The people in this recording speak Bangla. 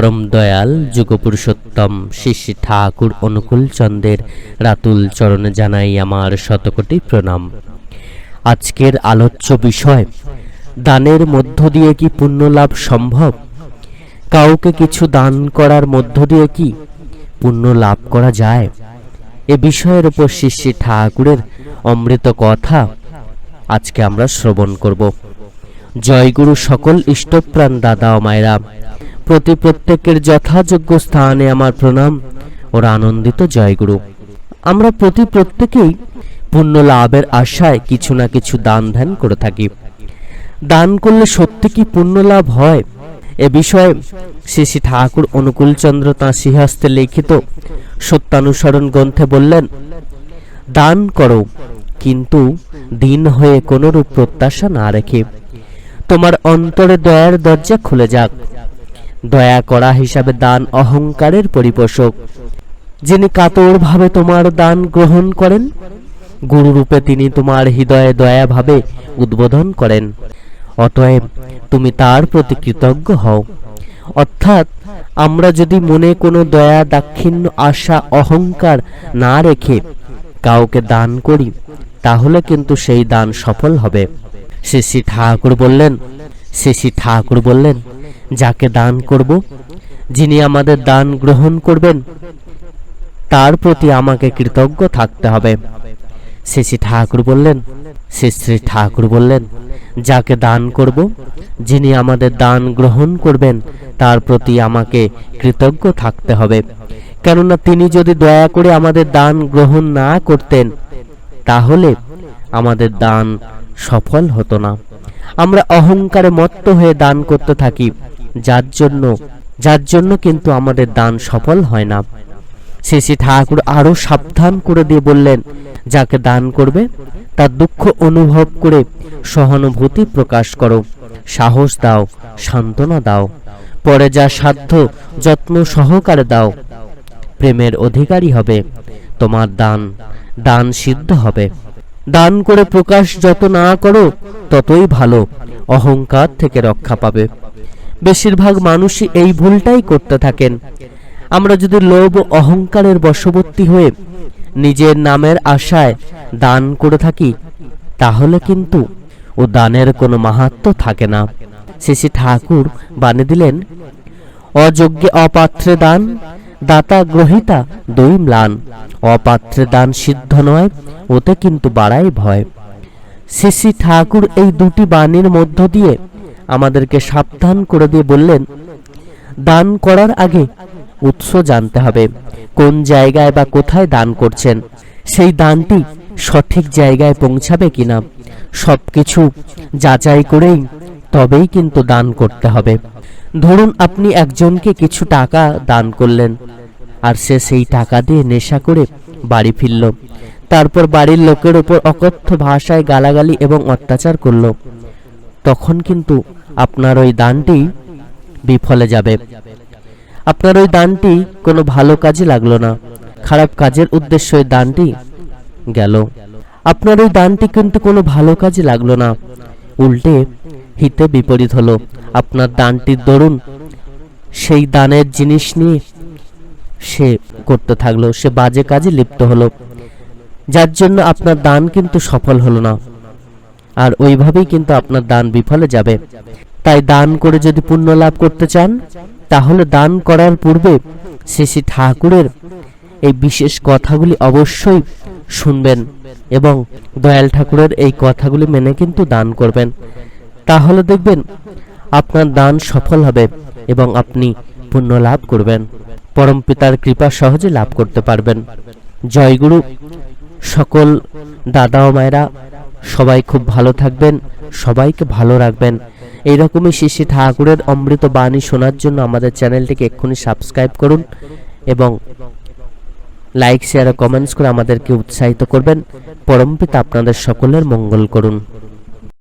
পরম দয়াল যুগপুরুষোত্তম শ্রী শ্রী ঠাকুর অনুকূল চন্দ্রের রাতুল চরণে জানাই আমার শতকোটি প্রণাম। আজকের আলোচ্য বিষয়, দানের মধ্য দিয়ে কি পুণ্য লাভ সম্ভব? কাউকে কিছু দান করার মধ্য দিয়ে কি পুণ্য লাভ করা যায়? এ বিষয়ের উপর শ্রী ঠাকুরের অমৃত কথা আজকে আমরা শ্রবণ করব। জয়গুরু সকল ইষ্টপ্রাণ দাদা ও মায়েরা প্রতি প্রত্যেকের যথাযোগ্য স্থানে আমার প্রণাম ওর আনন্দিত জয়গুরু। আমরা প্রতি প্রত্যেকেই পুণ্য লাভের আশায় কিছু না কিছু দান ধ্যান করে থাকি। দান করলে সত্যি কি পুণ্য লাভ হয়? এ বিষয়ে শ্রী শ্রী ঠাকুর অনুকূলচন্দ্র তাঁর সিংহাস্তে লিখিত সত্যানুসরণ গ্রন্থে বললেন, দান করো, কিন্তু দিন হয়ে কোনরূপ প্রত্যাশা না রেখে। তোমার অন্তরে দয়ার দরজা খুলে যাক। দয়া করা হিসাবে দান অহংকারের পরিপোষক। যিনি কাতরভাবে তোমার দান গ্রহণ করেন, গুরুরূপে তিনি তোমার হৃদয়ে দয়া ভাবে উদ্বোধন করেন। অতএব তুমি তার প্রতি কৃতজ্ঞ হও। অর্থাৎ আমরা যদি মনে কোনো দয়া, দাক্ষিণ্য, আশা, অহংকার না রেখে কাউকে দান করি, তাহলে কিন্তু সেই দান সফল হবে। শ্রী শ্রী ঠাকুর বললেন, শ্রী শ্রী ঠাকুর বললেন যাকে দান করব, যিনি আমাদের দান গ্রহণ করবেন, তার প্রতি আমাকে কৃতজ্ঞ থাকতে হবে। শ্রী শ্রী ঠাকুর বললেন শ্রী শ্রী ঠাকুর বললেন, যাকে দান করব, যিনি আমাদের দান গ্রহণ করবেন, তার প্রতি আমাকে কৃতজ্ঞ থাকতে হবে। কেননা তিনি যদি দয়া করে আমাদের দান গ্রহণ না করতেন, তাহলে আমাদের দান সফল হতো না। আমরা অহংকারে মত্ত হয়ে দান করতে থাকি, যার জন্য যার জন্য কিন্তু আমাদের দান সফল হয় না। শ্রী ঠাকুর আরও সাবধান করে দিয়ে বললেন, যাকে দান করবে, তার দুঃখ অনুভব করে সহানুভূতি প্রকাশ করো, সাহস দাও, সান্ত্বনা দাও, পরে যা সাধ্য, যত্ন সহকারে দাও। প্রেমের অধিকারী হবে, তোমার দান দান সিদ্ধ হবে। দান করে প্রকাশ যত না করো, ততই ভালো, অহংকার থেকে রক্ষা পাবে। বেশিরভাগ মানুষই এই ভুলটাই করতে থাকেন। আমরা যদি লোভ অহংকারের বশবর্তী হয়ে নিজের নামের আশায় দান করে থাকি, তাহলে কিন্তু ও দানের কোনো মাহাত্ম থাকে না। শ্রী ঠাকুর বানিয়ে দিলেন, অযোগ্যে অপাত্রে দান দাতা গ্রহিতা দুই ম্লান অপাত্রে দান সিদ্ধ নয়, ওতে কিন্তু বাড়াই ভয়। শ্রী ঠাকুর এই দুটি বাণীর মধ্য দিয়ে আমাদেরকে সাবধান করে দিয়ে বললেন, দান করার আগে উৎস জানতে হবে, কোন জায়গায় বা কোথায় দান করছেন, সেই দানটি সঠিক জায়গায় পৌঁছাবে কিনা। সবকিছু যাচাই করেই তবেই কিন্তু দান করতে হবে। ধরুন আপনি একজনকে কিছু টাকা দান করলেন, আর সে সেই টাকা দিয়ে নেশা করে বাড়ি ফিরল। তারপর বাড়ির লোকের ওপর অকথ্য ভাষায় গালাগালি এবং অত্যাচার করল। তখন কিন্তু আপনার ওই দানটি বিফলে যাবে। আপনার ওই দানটি কোনো ভালো কাজে লাগল না। খারাপ কাজের উদ্দেশ্যে ওই দানটি গেল। আপনার ওই দানটি কিন্তু কোনো ভালো কাজে লাগল না। উল্টে হিতে বিপরীত হলো। আপনার দানটির দরুন সেই দানের জিনিস নিয়ে সে করতে থাকল, সে বাজে কাজে লিপ্ত হলো। যার জন্য আপনার দান কিন্তু সফল হলো না। আর ওইভাবেই কিন্তু আপনার দান বিফলে যাবে। তাই দান করে যদি পুণ্য লাভ করতে চান, তাহলে দান করার পূর্বে শ্রী ঠাকুরের এই বিশেষ কথাগুলি অবশ্যই শুনবেন এবং দয়াল ঠাকুরের এই কথাগুলি মেনে কিন্তু দান করবেন। তাহলে দেখবেন আপনার দান সফল হবে এবং আপনি পুণ্য লাভ করবেন। পরম পিতার কৃপা সহজে লাভ করতে পারবেন। জয়গুরু, সকল দাদা ও মায়েরা সবাই খুব ভালো থাকবেন, সবাইকে ভালো রাখবেন। এইরকমই শিশি ঠাকুরের অমৃত বাণী শোনার জন্য আমাদের চ্যানেলটিকে এক্ষুনি সাবস্ক্রাইব করুন এবং লাইক, শেয়ার ও কমেন্টস করে আমাদেরকে উৎসাহিত করবেন। পরমপিতা আপনাদের সকলের মঙ্গল করুন।